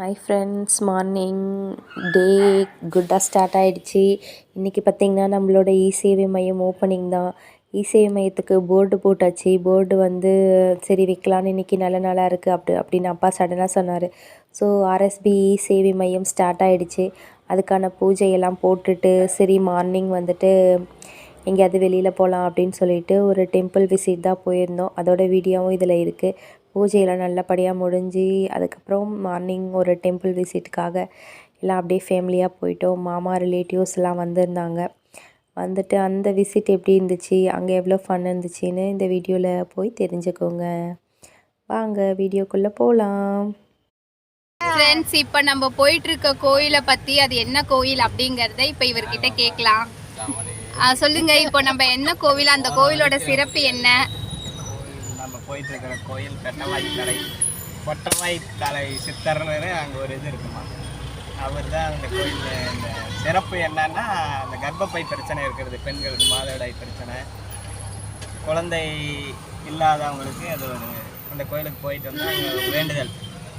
Hi friends morning day குட்டாக start ஆகிடுச்சி இன்றைக்கி பார்த்திங்கன்னா நம்மளோட இசேவை மையம் ஓப்பனிங் தான். இசேவை மையத்துக்கு போர்டு போட்டாச்சு. போர்டு வந்து சரி வைக்கலான்னு இன்றைக்கி நல்ல நாளாக இருக்குது அப்படி அப்படின்னு அப்பா சடனாக சொன்னார். ஸோ ஆர்எஸ்பி சேவை மையம் ஸ்டார்ட் ஆகிடுச்சு அதுக்கான பூஜையெல்லாம் போட்டுட்டு சரி மார்னிங் வந்துட்டு எங்கேயாவது வெளியில் போகலாம் அப்படின்னு சொல்லிட்டு ஒரு டெம்பிள் விசிட் தான் போயிருந்தோம். அதோட வீடியோவும் இதில் இருக்குது பூஜையெல்லாம் நல்லபடியாக முடிஞ்சு அதுக்கப்புறம் மார்னிங் ஒரு டெம்பிள் விசிட்டுக்காக எல்லாம் அப்படியே ஃபேமிலியாக போயிட்டோம். மாமா ரிலேட்டிவ்ஸ்லாம் வந்திருந்தாங்க. வந்துட்டு அந்த விசிட் எப்படி இருந்துச்சு அங்கே எவ்வளோ ஃபன் இருந்துச்சுன்னு இந்த வீடியோவில் போய் தெரிஞ்சுக்கோங்க. வாங்க வீடியோக்குள்ளே போகலாம் ஃப்ரெண்ட்ஸ் இப்போ நம்ம போயிட்டு இருக்க கோயிலை பற்றி அது என்ன கோயில் அப்படிங்கிறத இப்போ இவர்கிட்ட கேட்கலாம். சொல்லுங்க இப்போ நம்ம என்ன கோவில்? அந்த கோவிலோட சிறப்பு என்ன? நம்ம போயிட்டு இருக்கிற கோயில் பெட்டவாய் தலை பொட்டவாய் தலை சித்தர்னு அங்கே ஒரு இது இருக்குமா? அவர் தான் அந்த கோயிலில் இந்த சிறப்பு என்னன்னா அந்த கர்ப்பப்பை பிரச்சனை இருக்கிறது பெண்களுக்கு மாதவிடாய் பிரச்சனை. குழந்தை இல்லாதவங்களுக்கு அது ஒரு அந்த கோயிலுக்கு போயிட்டு வந்து வேண்டுதல்.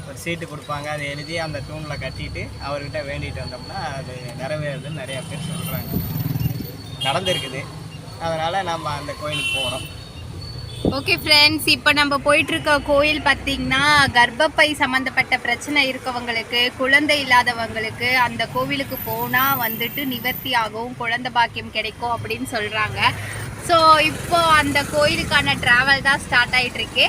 ஒரு சீட்டு கொடுப்பாங்க அதை எழுதி அந்த தூணில் கட்டிட்டு அவர்கிட்ட வேண்டிட்டு வந்தோம்னா அது நிறைவேறுதுன்னு நிறையா பேர் சொல்கிறாங்க நடந்திருக்குது. அதனால் நம்ம அந்த கோயிலுக்கு போகிறோம் ஓகே ஃப்ரெண்ட்ஸ் இப்போ நம்ம போயிட்டு இருக்க கோயில் பார்த்தீங்கன்னா கர்ப்பப்பை சம்மந்தப்பட்ட பிரச்சனை இருக்கவங்களுக்கு குழந்தை இல்லாதவங்களுக்கு அந்த கோவிலுக்கு போனால் வந்துட்டு நிவர்த்தி ஆகும் குழந்தை பாக்கியம் கிடைக்கும் அப்படின்னு சொல்கிறாங்க ஸோ இப்போ அந்த கோயிலுக்கான ட்ராவல் தான் ஸ்டார்ட் ஆகிட்டு இருக்கு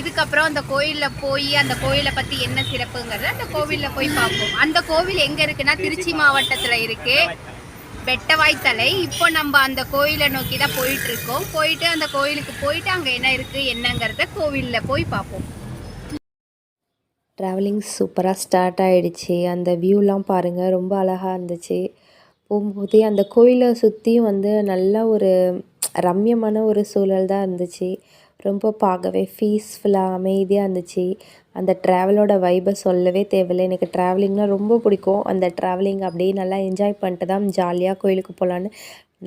இதுக்கப்புறம் அந்த கோயிலில் போய் அந்த கோயிலை பற்றி என்ன சிறப்புங்கிறத அந்த கோவிலில் போய் பார்ப்போம். அந்த கோவில் எங்கே இருக்குன்னா திருச்சி மாவட்டத்தில் இருக்குது வெட்டவாய்த்தலை இப்போ நம்ம அந்த கோயிலை நோக்கி தான் போயிட்டு இருக்கோம் போயிட்டு அந்த கோயிலுக்கு போயிட்டு அங்கே என்ன இருக்குது என்னங்கிறத கோவிலில் போய் பார்ப்போம். ட்ராவலிங் சூப்பராக ஸ்டார்ட் ஆகிடுச்சு அந்த வியூலாம் பாருங்கள் ரொம்ப அழகாக இருந்துச்சு. போகும்போதே அந்த கோயிலை சுற்றியும் வந்து நல்ல ஒரு ரம்யமான ஒரு சூழல் தான் இருந்துச்சு. ரொம்ப பார்க்கவே பீஸ்ஃபுல்லாக அமைதியாக இருந்துச்சு. அந்த ட்ராவலோட வைபை சொல்லவே தேவையில்லை. எனக்கு ட்ராவலிங்னால் ரொம்ப பிடிக்கும். அந்த ட்ராவலிங் அப்படியே நல்லா என்ஜாய் பண்ணிட்டு தான் ஜாலியாக கோயிலுக்கு போகலான்னு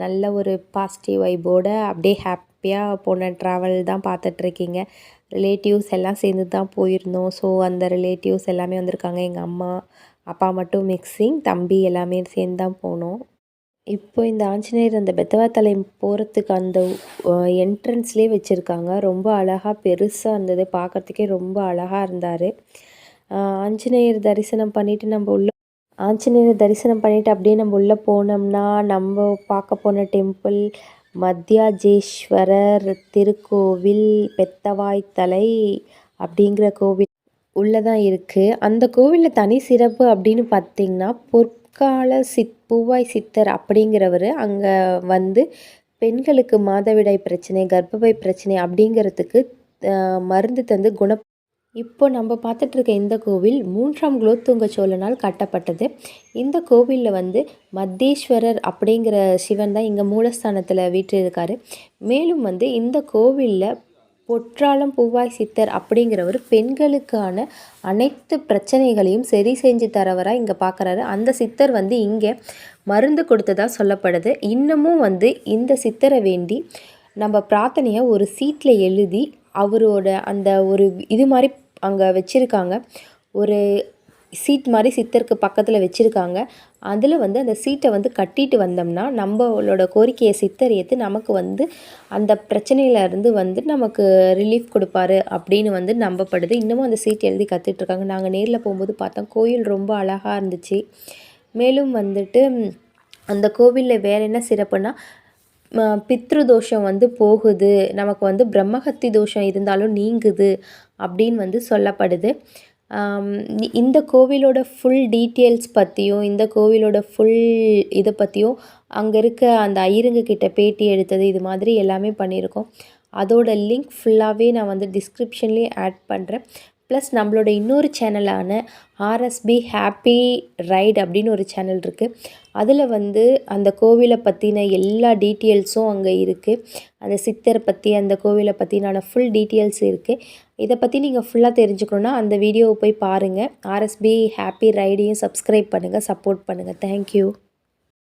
நல்ல ஒரு பாசிட்டிவ் வைபோடு அப்படியே ஹாப்பியாக போன ட்ராவல் தான் பார்த்துட்ருக்கீங்க ரிலேட்டிவ்ஸ் எல்லாம் சேர்ந்து தான் போயிருந்தோம். ஸோ அந்த ரிலேட்டிவ்ஸ் எல்லாமே வந்திருக்காங்க. எங்கள் அம்மா அப்பா மட்டும் மிக்சிங் தம்பி எல்லாமே சேர்ந்து தான் போனோம். இப்போ இந்த ஆஞ்சநேயர் அந்த பெத்தவாத்தலை போகிறதுக்கு அந்த என்ட்ரன்ஸ்லேயே வச்சுருக்காங்க. ரொம்ப அழகாக பெருசாக இருந்தது. பார்க்குறதுக்கே ரொம்ப அழகாக இருந்தார். ஆஞ்சநேயர் தரிசனம் பண்ணிவிட்டு நம்ம உள்ள ஆஞ்சநேயர் தரிசனம் பண்ணிவிட்டு அப்படியே நம்ம உள்ளே போனோம்னா நம்ம பார்க்க போன டெம்பிள் மத்தியாஜேஸ்வரர் திருக்கோவில் பெத்தவாய்த்தலை அப்படிங்கிற கோவில் உள்ளே தான் இருக்குது அந்த கோவிலில் தனி சிறப்பு அப்படின்னு பார்த்திங்கன்னா பொற் முற்கால சித் பூவாய் சித்தர் அப்படிங்கிறவர் அங்கே வந்து பெண்களுக்கு மாதவிடாய் பிரச்சனை கர்ப்பப்பை பிரச்சனை அப்படிங்கிறதுக்கு மருந்து தந்து குண இப்போ நம்ம பார்த்துட்ருக்க இந்த கோவில் மூன்றாம் குலோத்துங்க சோழனால் கட்டப்பட்டது. இந்த கோவிலில் வந்து மத்தேஸ்வரர் அப்படிங்கிற சிவன் தான் இங்கே மூலஸ்தானத்தில் வீற்றிருக்காரு. மேலும் வந்து இந்த கோவிலில் பொற்றாளம் பூவாய் சித்தர் அப்படிங்கிறவர் பெண்களுக்கான அனைத்து பிரச்சனைகளையும் சரி செஞ்சு தரவராக இங்கே பார்க்குறாரு அந்த சித்தர் வந்து இங்கே மருந்து கொடுத்ததாக சொல்லப்படுது. இன்னமும் வந்து இந்த சித்தரை வேண்டி நம்ம பிரார்த்தனையை ஒரு சீட்டில் எழுதி அவரோட அந்த ஒரு இது மாதிரி அங்கே வச்சுருக்காங்க. ஒரு சீட் மாதிரி சித்தருக்கு பக்கத்தில் வச்சுருக்காங்க. அதில் வந்து அந்த சீட்டை வந்து கட்டிட்டு வந்தோம்னா நம்மளோட கோரிக்கையை சித்தர் ஏற்று நமக்கு வந்து அந்த பிரச்சனையிலேருந்து வந்து நமக்கு ரிலீஃப் கொடுப்பாரு அப்படின்னு வந்து நம்பப்படுது. இன்னமும் அந்த சீட் எழுதி கற்றுட்ருக்காங்க நாங்கள் நேரில் போகும்போது பார்த்தோம் கோயில் ரொம்ப அழகாக இருந்துச்சு. மேலும் வந்துட்டு அந்த கோவிலில் வேறு என்ன சிறப்புனா பித்ரு தோஷம் வந்து போகுது. நமக்கு வந்து பிரம்மஹத்தி தோஷம் இருந்தாலும் நீங்குது அப்படின்னு வந்து சொல்லப்படுது. இந்த கோவிலோட ஃபுல் டீட்டெயில்ஸ் பற்றியும் இந்த கோவிலோட ஃபுல் இதை பற்றியும் அங்கே இருக்க அந்த ஐயருங்க பேட்டி எடுத்தது இது மாதிரி எல்லாமே பண்ணியிருக்கோம். அதோட லிங்க் ஃபுல்லாகவே நான் வந்து டிஸ்கிரிப்ஷன்லேயே ஆட் பண்ணுறேன் ப்ளஸ் நம்மளோட இன்னொரு சேனலான ஆர்எஸ்பி ஹாப்பி ரைட் அப்படின்னு ஒரு சேனல் இருக்குது அதில் வந்து அந்த கோவிலை பற்றின எல்லா டீட்டெயில்ஸும் அங்கே இருக்குது அந்த சித்தரை பற்றி அந்த கோவிலை பற்றினான ஃபுல் டீட்டெயில்ஸ் இருக்குது இதை பற்றி நீங்கள் ஃபுல்லாக தெரிஞ்சுக்கணுன்னா அந்த வீடியோவை போய் பாருங்கள் ஆர்எஸ்பி ஹாப்பி ரைடையும் சப்ஸ்கிரைப் பண்ணுங்கள் சப்போர்ட் பண்ணுங்கள் தேங்க்யூ